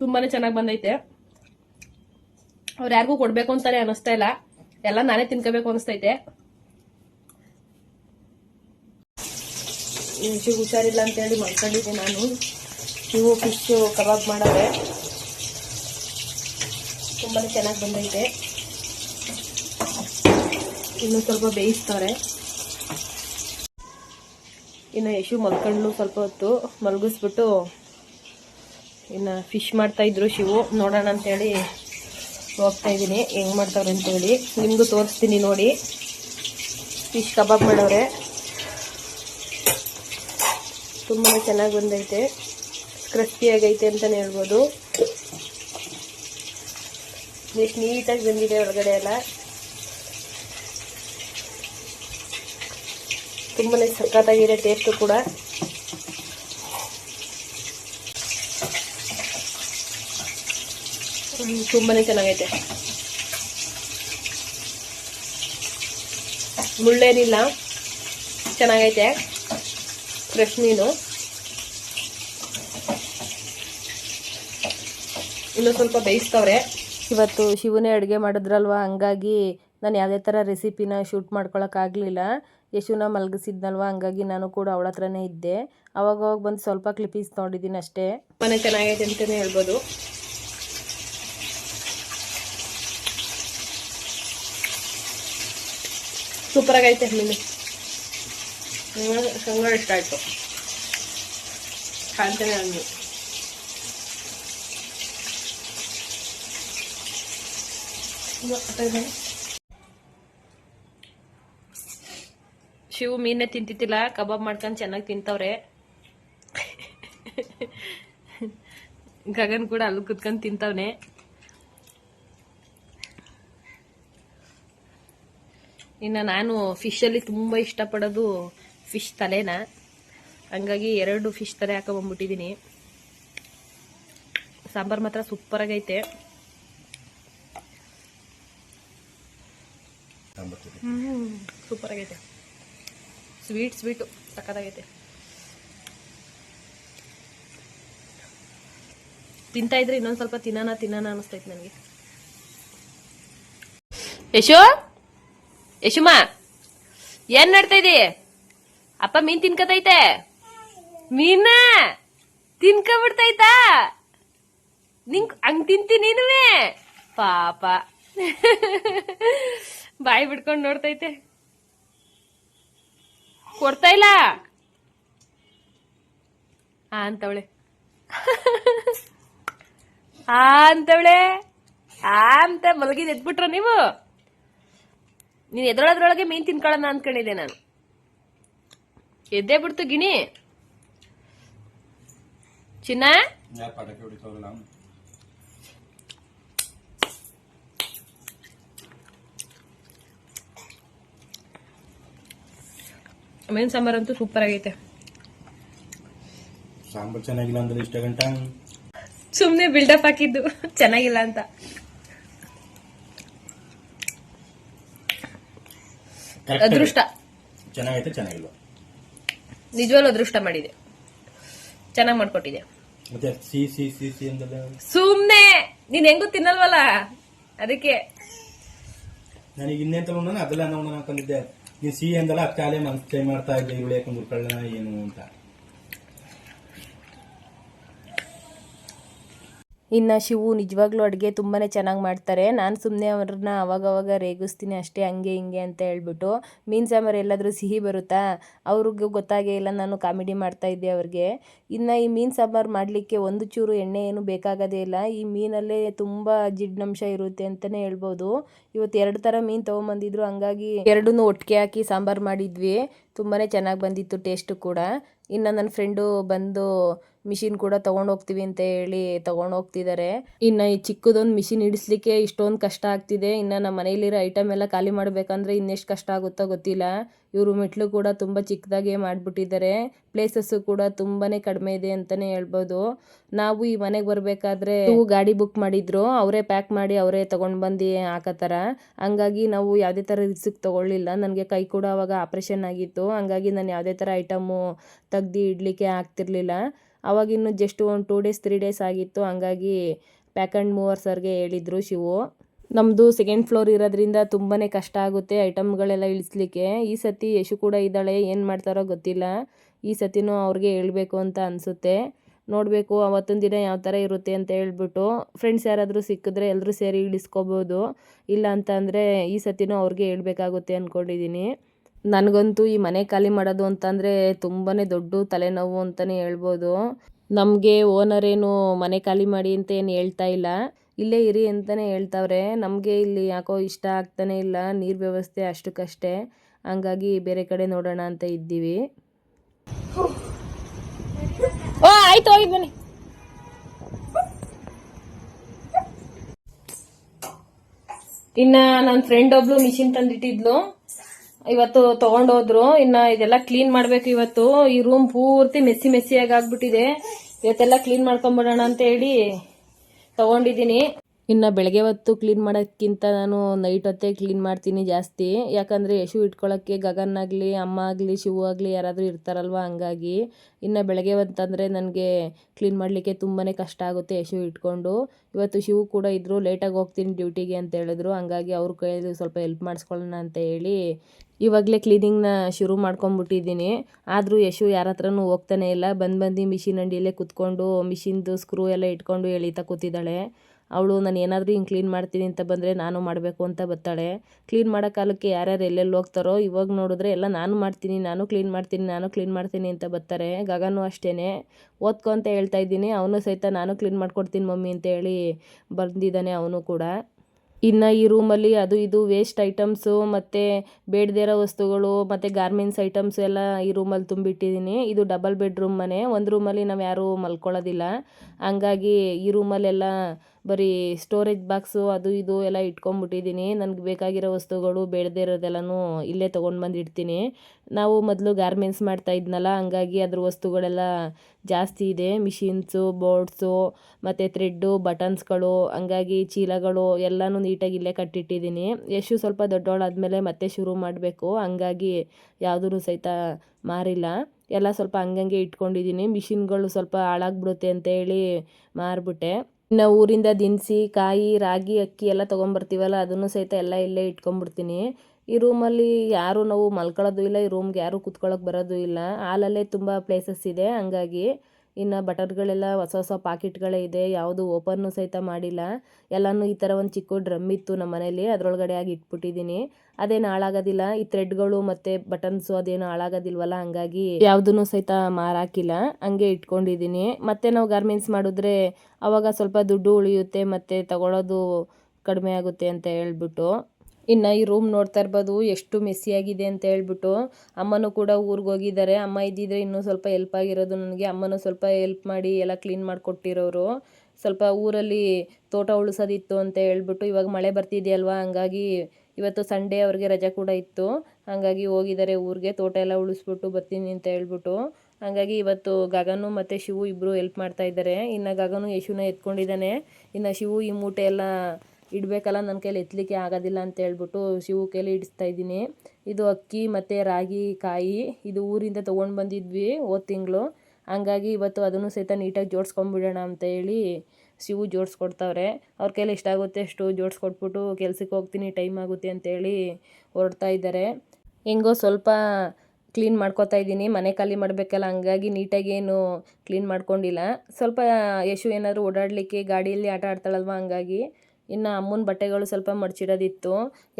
ತುಂಬಾನೇ ಚೆನ್ನಾಗಿ ಬಂದೈತೆ. ಅವ್ರು ಯಾರಿಗೂ ಕೊಡ್ಬೇಕು ಅಂತಾನೆ ಅನಿಸ್ತಾ ಇಲ್ಲ. ಎಲ್ಲ ನಾನೇ ತಿನ್ಕೋಬೇಕು ಅನಿಸ್ತೈತೆ. ಹುಷಾರಿಲ್ಲ ಹುಷಾರಿಲ್ಲ ಅಂತೇಳಿ ಮಾಡ್ಕೊಂಡಿದ್ದೆ ನಾನು. ಇವು ಫಿಶ್ ಕಬಾಬ್ ಮಾಡೋದೆ ತುಂಬಾ ಚೆನ್ನಾಗಿ ಬಂದೈತೆ. ಇನ್ನು ಸ್ವಲ್ಪ ಬೇಯಿಸ್ತಾರೆ. ಇನ್ನು ಯಶು ಮಲ್ಕೊಂಡು ಸ್ವಲ್ಪ ಹೊತ್ತು ಮಲಗಿಸ್ಬಿಟ್ಟು ಇನ್ನು ಫಿಶ್ ಮಾಡ್ತಾ ಇದ್ರು ಶಿವು. ನೋಡೋಣ ಅಂತೇಳಿ ಹೋಗ್ತಾ ಇದ್ದೀನಿ. ಹೆಂಗ್ ಮಾಡ್ತಾವ್ರೆ ಅಂತೇಳಿ. ನಿಮಗೂ ತೋರಿಸ್ತೀನಿ ನೋಡಿ. ಫಿಶ್ ಕಬಾಬ್ ಮಾಡವ್ರೆ ತುಂಬಾ ಚೆನ್ನಾಗಿ ಬಂದೈತೆ. ಕ್ರಿಸ್ಪಿಯಾಗೈತೆ ಅಂತಲೇ ಹೇಳ್ಬೋದು. ಎಷ್ಟು ನೀಟಾಗಿ ಬಂದಿದೆ ಒಳಗಡೆ ಎಲ್ಲ. ತುಂಬಾನೇ ಸಖತ್ತಾಗಿದೆ ಟೇಸ್ಟ್ ಕೂಡ. ತುಂಬಾ ತುಂಬಾನೇ ಚೆನ್ನಾಗೈತೆ. ಮುಳ್ಳೇನಿಲ್ಲ, ಚೆನ್ನಾಗೈತೆ ಫ್ರೆಶ್ ಮೀನು. ಇನ್ನು ಸ್ವಲ್ಪ ಬೇಯಿಸ್ತವ್ರೆ. ಇವತ್ತು ಶಿವನೇ ಅಡುಗೆ ಮಾಡಿದ್ರಲ್ವ, ಹಂಗಾಗಿ ನಾನು ಯಾವುದೇ ಥರ ರೆಸಿಪಿನ ಶೂಟ್ ಮಾಡ್ಕೊಳಕ್ಕಾಗಲಿಲ್ಲ ಯಶುನ ಮಲಗಿಸಿದ್ನಲ್ವ? ಹಂಗಾಗಿ ನಾನು ಕೂಡ ಅವಳ ಹತ್ರನೇ ಇದ್ದೆ. ಅವಾಗ ಅವಾಗ ಬಂದು ಸ್ವಲ್ಪ ಕ್ಲಿಪ್ಪಿಸ್ ನೋಡಿದ್ದೀನಿ ಅಷ್ಟೇ. ಮನೆ ಚೆನ್ನಾಗೈತೆ ಅಂತಲೇ ಹೇಳ್ಬೋದು. ಸೂಪರಾಗೈತೆ ಮೀನು ಸಂಗಡ ಇಷ್ಟ ಆಯಿತು. ಕಾಣ್ತಾನೆ ನನಗೆ ಶಿವು ಮೀನೇ ತಿಂತಿದ್ದಿಲ್ಲ ಕಬಾಬ್ ಮಾಡ್ಕೊಂಡು ಚೆನ್ನಾಗಿ ತಿಂತವ್ರೆ. ಗಗನ್ ಕೂಡ ಅಲ್ಲಿ ಕುತ್ಕೊಂಡು ತಿಂತವ್ನೆ. ಇನ್ನು ನಾನು ಫಿಶಲ್ಲಿ ತುಂಬ ಇಷ್ಟಪಡೋದು ಫಿಶ್ ತಲೆನ. ಹಂಗಾಗಿ ಎರಡು ಫಿಶ್ ತಲೆ ಹಾಕೊಂಬಂದ್ಬಿಟ್ಟಿದ್ದೀನಿ ಸಾಂಬಾರು ಮಾತ್ರ ಸೂಪರಾಗೈತೆ. ಸೂಪರಾಗೈತೆ. ಸ್ವೀಟ್, ಸ್ವೀಟು ಸಕ್ಕತ್ತಾಗೈತೆ ತಿಂತಾ ಇದ್ರೆ ಇನ್ನೊಂದು ಸ್ವಲ್ಪ ತಿನ್ನೋಣ ತಿನ್ನೋಣ ಅನಿಸ್ತೈತೆ ನನಗೆ. ಯಶೋ? ಯಶುಮ? ಏನ್ ಮಾಡ್ತಾ ಇದೀ? ಅಪ್ಪ ಮೀನ್ ತಿನ್ಕತೈತೆ? ಮೀನ? ತಿನ್ಕೊಬಿಡ್ತೈತಾ? ನಿಂಗ್ ಹಂಗ್ ತಿಂತೀನಿ ಪಾಪ. ಬಾಯಿ ಬಿಡ್ಕೊಂಡು ನೋಡ್ತೈತೆ. ಕೊಡ್ತಾ ಇಲ್ಲ. ಆ, ಅಂತವಳೆ. ಆ ಅಂತವಳೆ. ಆ, ಅಂತ ಮಲಗಿದ್ ಎದ್ಬಿಟ್ರ ನೀವು. ನೀನ್ ಎದ್ರೊಳದ್ರೊಳಗೆ ಮೀನ್ ತಿನ್ಕೊಳ್ಳೋಣ ಅನ್ಕೊಂಡಿದ್ದೆ ನಾನು. ಎದ್ದೇ ಬಿಡ್ತು ಗಿಣಿ. ಚಿನ್ನ? ಮೀನ್ ಸಾಂಬಾರ್ ಅಂತೂ ಸೂಪರ್ ಆಗೈತೆ. ಸಾಂಬಾರ್ ಚೆನ್ನಾಗಿಲ್ಲ ಅಂದ್ರೆ ಇಷ್ಟ ಗಂಟ? ಸುಮ್ನೆ ಬಿಲ್ಡಪ್ ಹಾಕಿದ್ದು. ಚೆನ್ನಾಗಿಲ್ಲ ಅಂತ. ಅದೃಷ್ಟ. ಚೆನ್ನಾಗೈತೆ ಚೆನ್ನಾಗಿಲ್ಲ ನಿಜವಾಗ್ಲೂ ಅದೃಷ್ಟ ಮಾಡಿದೆ. ಚೆನ್ನಾಗಿ ಮಾಡ್ಕೊಟ್ಟಿದೆ. ಮತ್ತೆ ಸಿ ಸಿ ಸಿ ಸಿ ಅಂದಲ್ಲ? ಸುಮ್ನೆ! ನೀನ್ ಹೆಂಗೂ ತಿನ್ನಲ್ವಲ್ಲ? ಅದಕ್ಕೆ. ನನಗೆ ಇನ್ನೇನ್ ತಗೊಂಡ ಅದೆಲ್ಲ ನಾನು ಅನ್ಕೊಂಡಿದ್ದೆ ನೀನ್ ಸಿ ಅಂದಲ್ಲ ಅಕ್ಕಾಲೆ ಮನ್ಸ್ ಕೈ ಮಾಡ್ತಾ ಇದ್ದೆ ಇವಳು ಯಾಕೆ ಏನು ಅಂತ. ಇನ್ನು ಶಿವು ನಿಜವಾಗ್ಲೂ ಅಡುಗೆ ತುಂಬಾ ಚೆನ್ನಾಗಿ ಮಾಡ್ತಾರೆ. ನಾನು ಸುಮ್ಮನೆ ಅವ್ರನ್ನ ಅವಾಗವಾಗ ರೇಗಿಸ್ತೀನಿ ಅಷ್ಟೇ, ಹಂಗೆ ಹಿಂಗೆ ಅಂತ ಹೇಳ್ಬಿಟ್ಟು. ಮೀನು ಸಾಂಬಾರು ಎಲ್ಲಾದರೂ ಸಿಹಿ ಬರುತ್ತಾ? ಅವ್ರಿಗೂ ಗೊತ್ತಾಗೇ ಇಲ್ಲ ನಾನು ಕಾಮಿಡಿ ಮಾಡ್ತಾ ಇದ್ದೆ ಅವ್ರಿಗೆ. ಇನ್ನು ಈ ಮೀನು ಸಾಂಬಾರು ಮಾಡಲಿಕ್ಕೆ ಒಂದು ಚೂರು ಎಣ್ಣೆ ಏನು ಬೇಕಾಗೋದೇ ಇಲ್ಲ. ಈ ಮೀನಲ್ಲೇ ತುಂಬ ಜಿಡ್ನಂಶ ಇರುತ್ತೆ ಅಂತಲೇ ಹೇಳ್ಬೋದು. ಇವತ್ತು ಎರಡು ಥರ ಮೀನು ತೊಗೊಂಬಂದಿದ್ರು, ಹಂಗಾಗಿ ಎರಡನ್ನೂ ಒಟ್ಟಿಗೆ ಹಾಕಿ ಸಾಂಬಾರು ಮಾಡಿದ್ವಿ. ತುಂಬಾ ಚೆನ್ನಾಗಿ ಬಂದಿತ್ತು ಟೇಸ್ಟು ಕೂಡ. ಇನ್ನು ನನ್ನ ಫ್ರೆಂಡು ಬಂದು ಮಿಷಿನ್ ಕೂಡ ಹೋಗ್ತೀವಿ ಅಂತ ಹೇಳಿ ತಗೊಂಡು ಹೋಗ್ತಿದ್ದಾರೆ ಇನ್ನ ಈ ಚಿಕ್ಕದೊಂದು ಮಿಷಿನ್ ಇಡಿಸ್ಲಿಕ್ಕೆ ಇಷ್ಟೊಂದು ಕಷ್ಟ ಆಗ್ತಿದೆ. ಇನ್ನ ನಮ್ಮ ಮನೇಲಿರೋ ಐಟಮ್ ಎಲ್ಲ ಖಾಲಿ ಮಾಡಬೇಕಂದ್ರೆ ಇನ್ನೆಷ್ಟು ಕಷ್ಟ ಆಗುತ್ತೋ ಗೊತ್ತಿಲ್ಲ. ಇವರು ಮೆಟ್ಲು ಕೂಡ ತುಂಬ ಚಿಕ್ಕದಾಗೆ ಮಾಡಿಬಿಟ್ಟಿದ್ದಾರೆ ಪ್ಲೇಸಸ್ಸು ಕೂಡ ತುಂಬಾನೇ ಕಡಿಮೆ ಇದೆ ಅಂತಾನೆ ಹೇಳ್ಬೋದು. ನಾವು ಈ ಮನೆಗೆ ಬರಬೇಕಾದ್ರೆ ಗಾಡಿ ಬುಕ್ ಮಾಡಿದ್ರು. ಅವರೇ ಪ್ಯಾಕ್ ಮಾಡಿ ಅವರೇ ತೊಗೊಂಡು ಬಂದು ಹಾಕತ್ತಾರ. ಹಂಗಾಗಿ ನಾವು ಯಾವುದೇ ಥರ ರಿಸ್ಕ್ ತೊಗೊಳ್ಳಿಲ್ಲ. ನನಗೆ ಕೈ ಕೂಡ ಅವಾಗ ಆಪ್ರೇಷನ್ ಆಗಿತ್ತು. ಹಂಗಾಗಿ ನಾನು ಯಾವುದೇ ಥರ ಐಟಮು ತೆಗ್ದು ಇಡಲಿಕ್ಕೆ ಆಗ್ತಿರ್ಲಿಲ್ಲ. ಅವಾಗಿನ್ನು ಜಸ್ಟ್ ಒಂದು ಟೂ ಡೇಸ್ ತ್ರೀ ಡೇಸ್ ಆಗಿತ್ತು. ಹಂಗಾಗಿ ಪ್ಯಾಕ್ ಆ್ಯಂಡ್ ಮೂವರ್ ಸರ್ಗೆ ಹೇಳಿದರು ಶಿವು. ನಮ್ಮದು ಸೆಕೆಂಡ್ ಫ್ಲೋರ್ ಇರೋದ್ರಿಂದ ತುಂಬಾ ಕಷ್ಟ ಆಗುತ್ತೆ ಐಟಮ್ಗಳೆಲ್ಲ ಇಳಿಸ್ಲಿಕ್ಕೆ. ಈ ಸತಿ ಯಶು ಕೂಡ ಇದ್ದಾಳೆ, ಏನು ಮಾಡ್ತಾರೋ ಗೊತ್ತಿಲ್ಲ. ಈ ಸತಿನೂ ಅವ್ರಿಗೆ ಹೇಳಬೇಕು ಅಂತ ಅನಿಸುತ್ತೆ. ನೋಡಬೇಕು ಅವತ್ತೊಂದು ದಿನ ಯಾವ ಥರ ಇರುತ್ತೆ ಅಂತ ಹೇಳ್ಬಿಟ್ಟು ಫ್ರೆಂಡ್ಸ್ ಯಾರಾದರೂ ಸಿಕ್ಕಿದ್ರೆ ಎಲ್ಲರೂ ಸೇರಿ ಇಳಿಸ್ಕೋಬೋದು. ಇಲ್ಲ ಅಂತಂದರೆ ಈ ಸತಿನೂ ಅವ್ರಿಗೆ ಹೇಳಬೇಕಾಗುತ್ತೆ ಅಂದ್ಕೊಂಡಿದ್ದೀನಿ ನನಗಂತೂ ಈ ಮನೆ ಖಾಲಿ ಮಾಡೋದು ಅಂತಂದರೆ ತುಂಬಾ ದೊಡ್ಡ ತಲೆನೋವು ಅಂತಲೇ ಹೇಳ್ಬೋದು. ನಮಗೆ ಓನರ್ ಏನು ಮನೆ ಖಾಲಿ ಮಾಡಿ ಅಂತ ಏನು ಹೇಳ್ತಾ ಇಲ್ಲ. ಇಲ್ಲೇ ಇರಿ ಅಂತಲೇ ಹೇಳ್ತಾವ್ರೆ. ನಮಗೆ ಇಲ್ಲಿ ಯಾಕೋ ಇಷ್ಟ ಆಗ್ತಾನೆ ಇಲ್ಲ. ನೀರು ವ್ಯವಸ್ಥೆ ಅಷ್ಟಕ್ಕಷ್ಟೇ. ಹಂಗಾಗಿ ಬೇರೆ ಕಡೆ ನೋಡೋಣ ಅಂತ ಇದ್ದೀವಿ. ಆಯ್ತು ಬನ್ನಿ. ಇನ್ನ ನನ್ನ ಫ್ರೆಂಡ್ ಒಬ್ಳು ಮಿಷಿನ್ ತಂದಿಟ್ಟಿದ್ಲು. ಇವತ್ತು ತಗೊಂಡೋದ್ರು, ಇನ್ನ ಇದೆಲ್ಲ ಕ್ಲೀನ್ ಮಾಡ್ಬೇಕು ಇವತ್ತು. ಈ ರೂಮ್ ಪೂರ್ತಿ ಮೆಸ್ಸಿ ಮೆಸ್ಸಿಯಾಗಿ ಆಗ್ಬಿಟ್ಟಿದೆ. ಇವತ್ತೆಲ್ಲ ಕ್ಲೀನ್ ಮಾಡ್ಕೊಂಬಿಡೋಣ ಅಂತ ಹೇಳಿ ತಗೊಂಡಿದ್ದೀನಿ. ಇನ್ನು ಬೆಳಗ್ಗೆ ಹೊತ್ತು ಕ್ಲೀನ್ ಮಾಡೋಕ್ಕಿಂತ ನಾನು ನೈಟ್ ಹೊತ್ತೇ ಕ್ಲೀನ್ ಮಾಡ್ತೀನಿ ಜಾಸ್ತಿ. ಯಾಕಂದರೆ ಯಶು ಇಟ್ಕೊಳ್ಳೋಕ್ಕೆ ಗಗನ್ ಆಗಲಿ, ಅಮ್ಮ ಆಗಲಿ, ಶಿವು ಆಗಲಿ ಯಾರಾದರೂ ಇರ್ತಾರಲ್ವ ಹಂಗಾಗಿ. ಇನ್ನು ಬೆಳಗ್ಗೆ ಹೊತ್ತಂದರೆ ನನಗೆ ಕ್ಲೀನ್ ಮಾಡಲಿಕ್ಕೆ ತುಂಬಾ ಕಷ್ಟ ಆಗುತ್ತೆ ಯಶು ಇಟ್ಕೊಂಡು. ಇವತ್ತು ಶಿವು ಕೂಡ ಇದ್ದರು ಲೇಟಾಗಿ ಹೋಗ್ತೀನಿ ಡ್ಯೂಟಿಗೆ ಅಂತ ಹೇಳಿದ್ರು. ಹಂಗಾಗಿ ಅವ್ರ ಕೈಯಲ್ಲಿ ಸ್ವಲ್ಪ ಹೆಲ್ಪ್ ಮಾಡಿಸ್ಕೊಳ್ಳೋಣ ಅಂತ ಹೇಳಿ ಇವಾಗಲೇ ಕ್ಲೀನಿಂಗ್ನ ಶುರು ಮಾಡ್ಕೊಂಬಿಟ್ಟಿದ್ದೀನಿ ಆದರೂ ಯಶು ಯಾರ ಹತ್ರನೂ ಹೋಗ್ತಾನೆ ಇಲ್ಲ. ಬಂದು ಬಂದು ಮಿಷಿನ್ ಅಂಡಿಯಲ್ಲೇ ಕುತ್ಕೊಂಡು ಮಿಷಿನ್ದು ಸ್ಕ್ರೂ ಎಲ್ಲ ಇಟ್ಕೊಂಡು ಎಳಿತಾ ಕೂತಿದ್ದಾಳೆ. ಅವಳು, ನಾನು ಏನಾದರೂ ಹಿಂಗೆ ಕ್ಲೀನ್ ಮಾಡ್ತೀನಿ ಅಂತ ಬಂದರೆ ನಾನು ಮಾಡಬೇಕು ಅಂತ ಬರ್ತಾಳೆ ಕ್ಲೀನ್ ಮಾಡೋ ಕಾಲಕ್ಕೆ ಯಾರ್ಯಾರು ಎಲ್ಲೆಲ್ಲಿ ಹೋಗ್ತಾರೋ, ಇವಾಗ ನೋಡಿದ್ರೆ ಎಲ್ಲ ನಾನು ಮಾಡ್ತೀನಿ, ನಾನು ಕ್ಲೀನ್ ಮಾಡ್ತೀನಿ, ನಾನು ಕ್ಲೀನ್ ಮಾಡ್ತೀನಿ ಅಂತ ಬರ್ತಾರೆ ಗಗನು ಅಷ್ಟೇ ಓದ್ಕೊ ಅಂತ ಹೇಳ್ತಾ ಇದ್ದೀನಿ. ಅವನು ಸಹಿತ ನಾನು ಕ್ಲೀನ್ ಮಾಡ್ಕೊಡ್ತೀನಿ ಮಮ್ಮಿ ಅಂತ ಹೇಳಿ ಬಂದಿದ್ದಾನೆ ಅವನು ಕೂಡ. ಇನ್ನು ಈ ರೂಮಲ್ಲಿ ಅದು ಇದು ವೇಸ್ಟ್ ಐಟಮ್ಸು ಮತ್ತು ಬೇಡದೇ ಇರೋ ವಸ್ತುಗಳು, ಮತ್ತು ಗಾರ್ಮೆಂಟ್ಸ್ ಐಟಮ್ಸ್ ಎಲ್ಲ ಈ ರೂಮಲ್ಲಿ ತುಂಬಿಟ್ಟಿದ್ದೀನಿ. ಇದು ಡಬಲ್ ಬೆಡ್ರೂಮ್ ಮನೆ. ಒಂದು ರೂಮಲ್ಲಿ ನಾವು ಯಾರೂ ಮಲ್ಕೊಳ್ಳೋದಿಲ್ಲ. ಹಂಗಾಗಿ ಈ ರೂಮಲ್ಲೆಲ್ಲ ಬರೀ ಸ್ಟೋರೇಜ್ ಬಾಕ್ಸು ಅದು ಇದು ಎಲ್ಲ ಇಟ್ಕೊಂಬಿಟ್ಟಿದ್ದೀನಿ ನನಗೆ ಬೇಕಾಗಿರೋ ವಸ್ತುಗಳು ಬೇಡದೇ ಇರೋದೆಲ್ಲನೂ ಇಲ್ಲೇ ತೊಗೊಂಡು ಬಂದು ಇಡ್ತೀನಿ. ನಾವು ಮೊದಲು ಗಾರ್ಮೆಂಟ್ಸ್ ಮಾಡ್ತಾ ಇದ್ನಲ್ಲ, ಹಂಗಾಗಿ ಅದ್ರ ವಸ್ತುಗಳೆಲ್ಲ ಜಾಸ್ತಿ ಇದೆ. ಮಿಷಿನ್ಸು ಬೋರ್ಡ್ಸು ಮತ್ತು ಥ್ರೆಡ್ಡು ಬಟನ್ಸ್ಗಳು ಹಂಗಾಗಿ ಚೀಲಗಳು ಎಲ್ಲನೂ ನೀಟಾಗಿ ಇಲ್ಲೇ ಕಟ್ಟಿಟ್ಟಿದ್ದೀನಿ. ಯಶು ಸ್ವಲ್ಪ ದೊಡ್ಡವಳಾದ್ಮೇಲೆ ಮತ್ತೆ ಶುರು ಮಾಡಬೇಕು, ಹಂಗಾಗಿ ಯಾವುದೂ ಸಹಿತ ಮಾರಿಲ್ಲ. ಎಲ್ಲ ಸ್ವಲ್ಪ ಹಂಗಂಗೆ ಇಟ್ಕೊಂಡಿದ್ದೀನಿ. ಮಿಷಿನ್ಗಳು ಸ್ವಲ್ಪ ಹಾಳಾಗ್ಬಿಡುತ್ತೆ ಅಂತ ಹೇಳಿ ಮಾರ್ಬಿಟ್ಟೆ. ಇನ್ನು ಊರಿಂದ ದಿನಸಿ, ಕಾಯಿ, ರಾಗಿ, ಅಕ್ಕಿ ಎಲ್ಲ ತೊಗೊಂಬರ್ತೀವಲ್ಲ, ಅದನ್ನು ಸಹಿತ ಎಲ್ಲ ಇಲ್ಲೇ ಇಟ್ಕೊಂಡ್ಬಿಡ್ತೀನಿ. ಈ ರೂಮಲ್ಲಿ ಯಾರೂ ನಾವು ಮಲ್ಕೊಳ್ಳೋದು ಇಲ್ಲ, ಈ ರೂಮ್ಗೆ ಯಾರೂ ಕುತ್ಕೊಳ್ಳೋಕೆ ಬರೋದು ಇಲ್ಲ. ಹಾಲಲ್ಲೇ ತುಂಬ ಪ್ಲೇಸಸ್ ಇದೆ, ಹಂಗಾಗಿ ಇನ್ನು ಬಟರ್ಗಳೆಲ್ಲ ಹೊಸ ಹೊಸ ಪಾಕಿಟ್ಗಳೇ ಇದೆ, ಯಾವುದು ಓಪನ್ನು ಸಹಿತ ಮಾಡಿಲ್ಲ. ಎಲ್ಲನೂ ಈ ಥರ ಒಂದು ಚಿಕ್ಕ ಡ್ರಮ್ ಇತ್ತು ನಮ್ಮ ಮನೇಲಿ, ಅದರೊಳಗಡೆ ಆಗಿ ಇಟ್ಬಿಟ್ಟಿದ್ದೀನಿ. ಅದೇನು ಹಾಳಾಗೋದಿಲ್ಲ, ಈ ಥ್ರೆಡ್ಗಳು ಮತ್ತು ಬಟನ್ಸು ಅದೇನು ಹಾಳಾಗೋದಿಲ್ವಲ್ಲ, ಹಂಗಾಗಿ ಯಾವುದೂ ಸಹಿತ ಮಾರಾಕಿಲ್ಲ. ಹಂಗೆ ಇಟ್ಕೊಂಡಿದ್ದೀನಿ. ಮತ್ತೆ ನಾವು ಗಾರ್ಮೆಂಟ್ಸ್ ಮಾಡಿದ್ರೆ ಅವಾಗ ಸ್ವಲ್ಪ ದುಡ್ಡು ಉಳಿಯುತ್ತೆ, ಮತ್ತು ತಗೊಳ್ಳೋದು ಕಡಿಮೆ ಆಗುತ್ತೆ ಅಂತ ಹೇಳ್ಬಿಟ್ಟು. ಇನ್ನು ಈ ರೂಮ್ ನೋಡ್ತಾ ಇರ್ಬೋದು, ಎಷ್ಟು ಮೆಸ್ಸಿಯಾಗಿದೆ ಅಂತ ಹೇಳ್ಬಿಟ್ಟು ಅಮ್ಮನೂ ಕೂಡ ಊರಿಗೆ ಹೋಗಿದ್ದಾರೆ. ಅಮ್ಮ ಇದ್ದಿದ್ರೆ ಇನ್ನೂ ಸ್ವಲ್ಪ ಹೆಲ್ಪ್ ಆಗಿರೋದು ನನಗೆ. ಅಮ್ಮನೂ ಸ್ವಲ್ಪ ಹೆಲ್ಪ್ ಮಾಡಿ ಎಲ್ಲ ಕ್ಲೀನ್ ಮಾಡಿಕೊಟ್ಟಿರೋರು. ಸ್ವಲ್ಪ ಊರಲ್ಲಿ ತೋಟ ಉಳಿಸೋದಿತ್ತು ಅಂತ ಹೇಳ್ಬಿಟ್ಟು ಇವಾಗ ಮಳೆ ಬರ್ತಿದೆಯಲ್ವಾ? ಹಂಗಾಗಿ ಇವತ್ತು ಸಂಡೇ ಅವ್ರಿಗೆ ರಜೆ ಕೂಡ ಇತ್ತು. ಹಾಗಾಗಿ ಹೋಗಿದ್ದಾರೆ ಊರಿಗೆ. ತೋಟ ಎಲ್ಲ ಉಳಿಸ್ಬಿಟ್ಟು ಬರ್ತೀನಿ ಅಂತ ಹೇಳ್ಬಿಟ್ಟು. ಹಾಗಾಗಿ ಇವತ್ತು ಗಗನು ಮತ್ತು ಶಿವು ಇಬ್ಬರು ಹೆಲ್ಪ್ ಮಾಡ್ತಾ ಇದ್ದಾರೆ. ಇನ್ನು ಗಗನು ಯಶುನ ಎತ್ಕೊಂಡಿದ್ದಾನೆ. ಇನ್ನು ಶಿವು ಈ ಮೂಟೆ ಎಲ್ಲ ಇಡಬೇಕಲ್ಲ ನನ್ನ ಕೈಲಿ ಎತ್ತಲಿಕ್ಕೆ ಆಗೋದಿಲ್ಲ ಅಂತ ಹೇಳ್ಬಿಟ್ಟು ಶಿವು ಕೈಲಿ ಇಡಿಸ್ತಾ ಇದ್ದೀನಿ. ಇದು ಅಕ್ಕಿ ಮತ್ತು ರಾಗಿ ಕಾಯಿ ಇದು ಊರಿಂದ ತೊಗೊಂಡು ಬಂದಿದ್ವಿ ಹೋದ ತಿಂಗಳು. ಹಂಗಾಗಿ ಇವತ್ತು ಅದನ್ನು ಸಹಿತ ನೀಟಾಗಿ ಜೋಡಿಸ್ಕೊಂಬಿಡೋಣ ಅಂತ ಹೇಳಿ ಶಿವು ಜೋಡಿಸ್ಕೊಡ್ತಾವ್ರೆ. ಅವ್ರ ಕೈಲಿ ಎಷ್ಟಾಗುತ್ತೆ ಅಷ್ಟು ಜೋಡಿಸ್ಕೊಟ್ಬಿಟ್ಟು ಕೆಲ್ಸಕ್ಕೆ ಹೋಗ್ತೀನಿ, ಟೈಮ್ ಆಗುತ್ತೆ ಅಂತೇಳಿ ಹೊರಡ್ತಾ ಇದ್ದಾರೆ. ಹೆಂಗೋ ಸ್ವಲ್ಪ ಕ್ಲೀನ್ ಮಾಡ್ಕೋತಾ ಇದ್ದೀನಿ, ಮನೆ ಖಾಲಿ ಮಾಡಬೇಕಲ್ಲ, ಹಂಗಾಗಿ ನೀಟಾಗಿ ಏನು ಕ್ಲೀನ್ ಮಾಡ್ಕೊಂಡಿಲ್ಲ. ಸ್ವಲ್ಪ ಯಶು ಏನಾದರೂ ಓಡಾಡಲಿಕ್ಕೆ ಗಾಡಿಯಲ್ಲಿ ಆಟ ಆಡ್ತಾಳಲ್ವ, ಹಂಗಾಗಿ ಇನ್ನು ಅಮ್ಮನ ಬಟ್ಟೆಗಳು ಸ್ವಲ್ಪ ಮಡ್ಚಿಡೋದಿತ್ತು.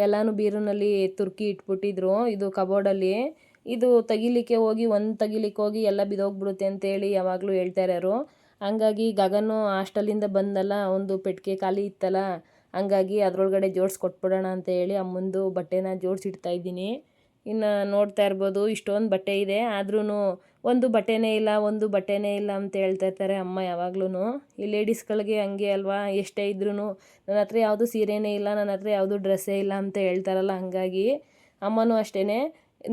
ಎಲ್ಲನೂ ಬೀರುನಲ್ಲಿ ತುರ್ಕಿ ಇಟ್ಬಿಟ್ಟಿದ್ರು. ಇದು ಕಬೋರ್ಡಲ್ಲಿ. ಇದು ತೆಗಿಲಿಕ್ಕೆ ಹೋಗಿ, ಒಂದು ತೆಗಿಲಿಕ್ಕೆ ಹೋಗಿ ಎಲ್ಲ ಬಿದೋಗ್ಬಿಡುತ್ತೆ ಅಂತೇಳಿ ಯಾವಾಗಲೂ ಹೇಳ್ತಾ ಇರೋರು. ಹಂಗಾಗಿ ಗಗನು ಹಾಸ್ಟೆಲಿಂದ ಬಂದಲ್ಲ, ಒಂದು ಪೆಟ್ಟಿಗೆ ಖಾಲಿ ಇತ್ತಲ್ಲ, ಹಂಗಾಗಿ ಅದರೊಳಗಡೆ ಜೋಡಿಸ್ಕೊಟ್ಬಿಡೋಣ ಅಂತ ಹೇಳಿ ಅಮ್ಮಂದು ಬಟ್ಟೆನ ಜೋಡಿಸಿಡ್ತಾ ಇದ್ದೀನಿ. ಇನ್ನು ನೋಡ್ತಾ ಇರ್ಬೋದು, ಇಷ್ಟೊಂದು ಬಟ್ಟೆ ಇದೆ. ಆದ್ರೂ ಒಂದು ಬಟ್ಟೆನೇ ಇಲ್ಲ, ಒಂದು ಬಟ್ಟೆನೇ ಇಲ್ಲ ಅಂತ ಹೇಳ್ತಾ ಇರ್ತಾರೆ ಅಮ್ಮ ಯಾವಾಗ್ಲೂ ಈ ಲೇಡೀಸ್ಗಳಿಗೆ ಹಂಗೆ ಅಲ್ವಾ? ಎಷ್ಟೇ ಇದ್ರೂ ನನ್ನ ಹತ್ರ ಯಾವುದು ಸೀರೆನೇ ಇಲ್ಲ, ನನ್ನ ಹತ್ರ ಯಾವುದು ಡ್ರೆಸ್ಸೇ ಇಲ್ಲ ಅಂತ ಹೇಳ್ತಾರಲ್ಲ ಹಾಗಾಗಿ. ಅಮ್ಮನೂ ಅಷ್ಟೇ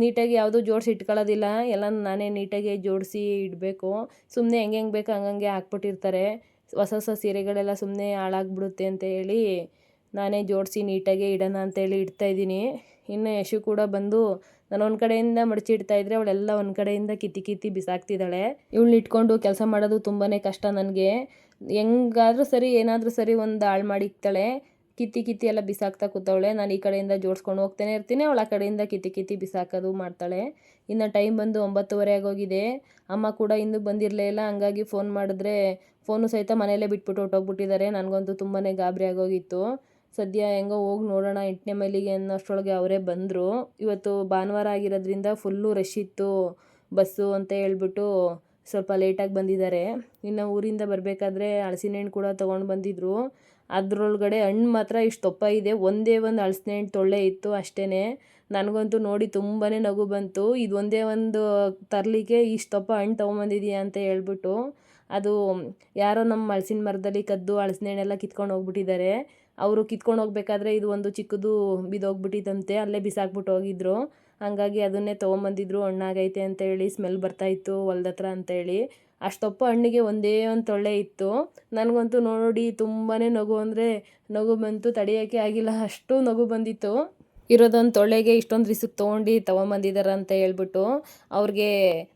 ನೀಟಾಗಿ ಯಾವುದು ಜೋಡಿಸಿ ಇಟ್ಕೊಳ್ಳೋದಿಲ್ಲ ಎಲ್ಲ ನಾನೇ ನೀಟಾಗಿ ಜೋಡಿಸಿ ಇಡಬೇಕು. ಸುಮ್ಮನೆ ಹೆಂಗೆ ಹೆಂಗೆ ಬೇಕು ಹಂಗಂಗೆ ಹಾಕ್ಬಿಟ್ಟಿರ್ತಾರೆ. ಹೊಸ ಹೊಸ ಸೀರೆಗಳೆಲ್ಲ ಸುಮ್ಮನೆ ಹಾಳಾಗ್ಬಿಡುತ್ತೆ ಅಂತ ಹೇಳಿ ನಾನೇ ಜೋಡಿಸಿ ನೀಟಾಗಿ ಇಡೋಣ ಅಂತೇಳಿ ಇಡ್ತಾಯಿದ್ದೀನಿ ಇನ್ನು ಯಶು ಕೂಡ ಬಂದು ನಾನು ಒಂದು ಕಡೆಯಿಂದ ಮಡಚಿ ಇಡ್ತಾ ಇದ್ರೆ ಅವಳೆಲ್ಲ ಒಂದು ಕಡೆಯಿಂದ ಕಿತ್ತಿ ಕಿತ್ತಿ ಬಿಸಾಕ್ತಿದ್ದಾಳೆ. ಇವಳನ್ನ ಇಟ್ಕೊಂಡು ಕೆಲಸ ಮಾಡೋದು ತುಂಬಾ ಕಷ್ಟ ನನಗೆ. ಹೆಂಗಾದ್ರೂ ಸರಿ, ಏನಾದರೂ ಸರಿ ಒಂದು ಹಾಳು ಮಾಡಿ ಇಕ್ತಾಳೆ ಕಿತ್ತಿ ಕಿತ್ತಿ ಎಲ್ಲ ಬಿಸಾಕ್ತಾ ಕೂತವಳೆ. ನಾನು ಈ ಕಡೆಯಿಂದ ಜೋಡಿಸ್ಕೊಂಡು ಹೋಗ್ತಾನೆ ಇರ್ತೀನಿ. ಅವಳ ಕಡೆಯಿಂದ ಕಿತ್ತಿ ಕಿತ್ತಿ ಬಿಸಾಕೋದು ಮಾಡ್ತಾಳೆ. ಇನ್ನು ಟೈಮ್ ಬಂದು ಒಂಬತ್ತುವರೆ ಆಗೋಗಿದೆ. ಅಮ್ಮ ಕೂಡ ಇನ್ನೂ ಬಂದಿರಲೇ ಇಲ್ಲ. ಹಂಗಾಗಿ ಫೋನ್ ಮಾಡಿದ್ರೆ ಫೋನು ಸಹಿತ ಮನೆಯಲ್ಲೇ ಬಿಟ್ಬಿಟ್ಟು ಹೊಟ್ಟೋಗ್ಬಿಟ್ಟಿದ್ದಾರೆ ನನಗಂತೂ ತುಂಬಾ ಗಾಬರಿ ಆಗೋಗಿತ್ತು. ಸದ್ಯ ಹೆಂಗೋ ಹೋಗಿ ನೋಡೋಣ ಎಂಟನೇ ಮೈಲಿಗೆ ಅನ್ನೋಷ್ಟರೊಳಗೆ ಅವರೇ ಬಂದರು. ಇವತ್ತು ಭಾನುವಾರ ಆಗಿರೋದ್ರಿಂದ ಫುಲ್ಲು ರಶ್ ಇತ್ತು ಬಸ್ಸು ಅಂತ ಹೇಳ್ಬಿಟ್ಟು ಸ್ವಲ್ಪ ಲೇಟಾಗಿ ಬಂದಿದ್ದಾರೆ. ಇನ್ನು ಊರಿಂದ ಬರಬೇಕಾದ್ರೆ ಹಲಸಿನ ಹಣ್ಣು ಕೂಡ ತೊಗೊಂಡು ಬಂದಿದ್ರು. ಅದರೊಳಗಡೆ ಹಣ್ಣು ಮಾತ್ರ ಇಷ್ಟು ತೊಪ್ಪ ಇದೆ. ಒಂದೇ ಒಂದು ಹಲಸಿನ ಹಣ್ಣು ತೊಳ್ಳೆ ಇತ್ತು ಅಷ್ಟೇ ನನಗಂತೂ ನೋಡಿ ತುಂಬಾ ನಗು ಬಂತು. ಇದು ಒಂದೇ ಒಂದು ತರಲಿಕ್ಕೆ ಇಷ್ಟು ತೊಪ್ಪ ಹಣ್ಣು ತೊಗೊಂಬಂದಿದೀಯಾ ಅಂತ ಹೇಳ್ಬಿಟ್ಟು ಅದು ಯಾರೋ ನಮ್ಮ ಹಲಸಿನ ಮರದಲ್ಲಿ ಕದ್ದು ಹಳಸಿನ ಹಣ್ಣೆಲ್ಲ ಕಿತ್ಕೊಂಡು ಹೋಗ್ಬಿಟ್ಟಿದ್ದಾರೆ. ಅವರು ಕಿತ್ಕೊಂಡು ಹೋಗ್ಬೇಕಾದ್ರೆ ಇದು ಒಂದು ಚಿಕ್ಕದು ಬಿದ್ದೋಗ್ಬಿಟ್ಟಿತ್ತಂತೆ, ಅಲ್ಲೇ ಬಿಸಾಕ್ಬಿಟ್ಟು ಹೋಗಿದ್ರು. ಹಾಗಾಗಿ ಅದನ್ನೇ ತೊಗೊಂಬಂದಿದ್ರು ಹಣ್ಣಾಗೈತೆ ಅಂತ ಹೇಳಿ ಸ್ಮೆಲ್ ಬರ್ತಾಯಿತ್ತು ಹೊಲ್ದ ಹತ್ರ ಅಂತೇಳಿ. ಅಷ್ಟೊಪ್ಪ ಹಣ್ಣಿಗೆ ಒಂದೇ ಒಂದು ತೊಳೆ ಇತ್ತು. ನನಗಂತೂ ನೋಡಿ ತುಂಬಾ ನಗು ಅಂದರೆ ನಗು ಬಂತು, ತಡೆಯೋಕ್ಕೆ ಆಗಿಲ್ಲ, ಅಷ್ಟು ನಗು ಬಂದಿತ್ತು. ಇರೋದೊಂದು ತೊಳೆಗೆ ಇಷ್ಟೊಂದು ರಿಸ್ಕ್ ತೊಗೊಂಡು ತೊಗೊಂಬಂದಿದ್ದಾರೆ ಅಂತ ಹೇಳ್ಬಿಟ್ಟು ಅವ್ರಿಗೆ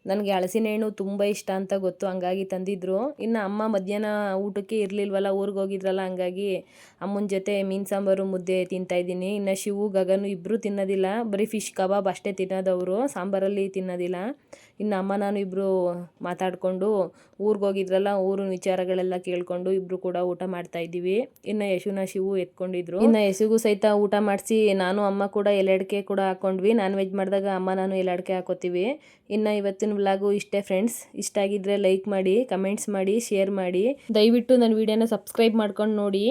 ನನಗೆ ಹಳಸಿನ ಹಣ್ಣು ತುಂಬ ಇಷ್ಟ ಅಂತ ಗೊತ್ತು, ಹಂಗಾಗಿ ತಂದಿದ್ರು. ಇನ್ನು ಅಮ್ಮ ಮಧ್ಯಾಹ್ನ ಊಟಕ್ಕೆ ಇರಲಿಲ್ವಲ್ಲ, ಊರಿಗೆ ಹೋಗಿದ್ರಲ್ಲ, ಹಂಗಾಗಿ ಅಮ್ಮನ ಜೊತೆ ಮೀನು ಸಾಂಬಾರು ಮುದ್ದೆ ತಿಂತಾಯಿದ್ದೀನಿ ಇನ್ನು ಶಿವು, ಗಗನು ಇಬ್ಬರೂ ತಿನ್ನೋದಿಲ್ಲ. ಬರೀ ಫಿಶ್ ಕಬಾಬ್ ಅಷ್ಟೇ ತಿನ್ನೋದವರು, ಸಾಂಬಾರಲ್ಲಿ ತಿನ್ನೋದಿಲ್ಲ. ಇನ್ನು ಅಮ್ಮ ನಾನು ಇಬ್ಬರು ಮಾತಾಡಿಕೊಂಡು ಊರಿಗೆ ಹೋಗಿದ್ರಲ್ಲ ಊರಿನ ವಿಚಾರಗಳೆಲ್ಲ ಕೇಳಿಕೊಂಡು ಇಬ್ಬರು ಕೂಡ ಊಟ ಮಾಡ್ತಾ ಇದ್ದೀವಿ. ಇನ್ನು ಯಶುನ ಶಿವು ಎತ್ಕೊಂಡಿದ್ರು. ಇನ್ನು ಯಶುಗೂ ಸಹಿತ ಊಟ ಮಾಡಿಸಿ ನಾನು ಅಮ್ಮ ಕೂಡ ಎಲ್ಲಡಿಕೆ ಕೂಡ ಹಾಕ್ಕೊಂಡ್ವಿ ನಾನ್ ವೆಜ್ ಮಾಡಿದಾಗ ಅಮ್ಮ ನಾನು ಎಲ್ಲಡಿಕೆ ಹಾಕೋತೀವಿ. ಇನ್ನು ಇವತ್ತಿನ ವ್ಲಾಗು ಇಷ್ಟೇ ಫ್ರೆಂಡ್ಸ್ ಇಷ್ಟ ಆಗಿದ್ರೆ ಲೈಕ್ ಮಾಡಿ ಕಮೆಂಟ್ಸ್ ಮಾಡಿ ಶೇರ್ ಮಾಡಿ. ದಯವಿಟ್ಟು ನನ್ನ ವಿಡಿಯೋನ ಸಬ್ಸ್ಕ್ರೈಬ್ ಮಾಡ್ಕೊಂಡು ನೋಡಿ.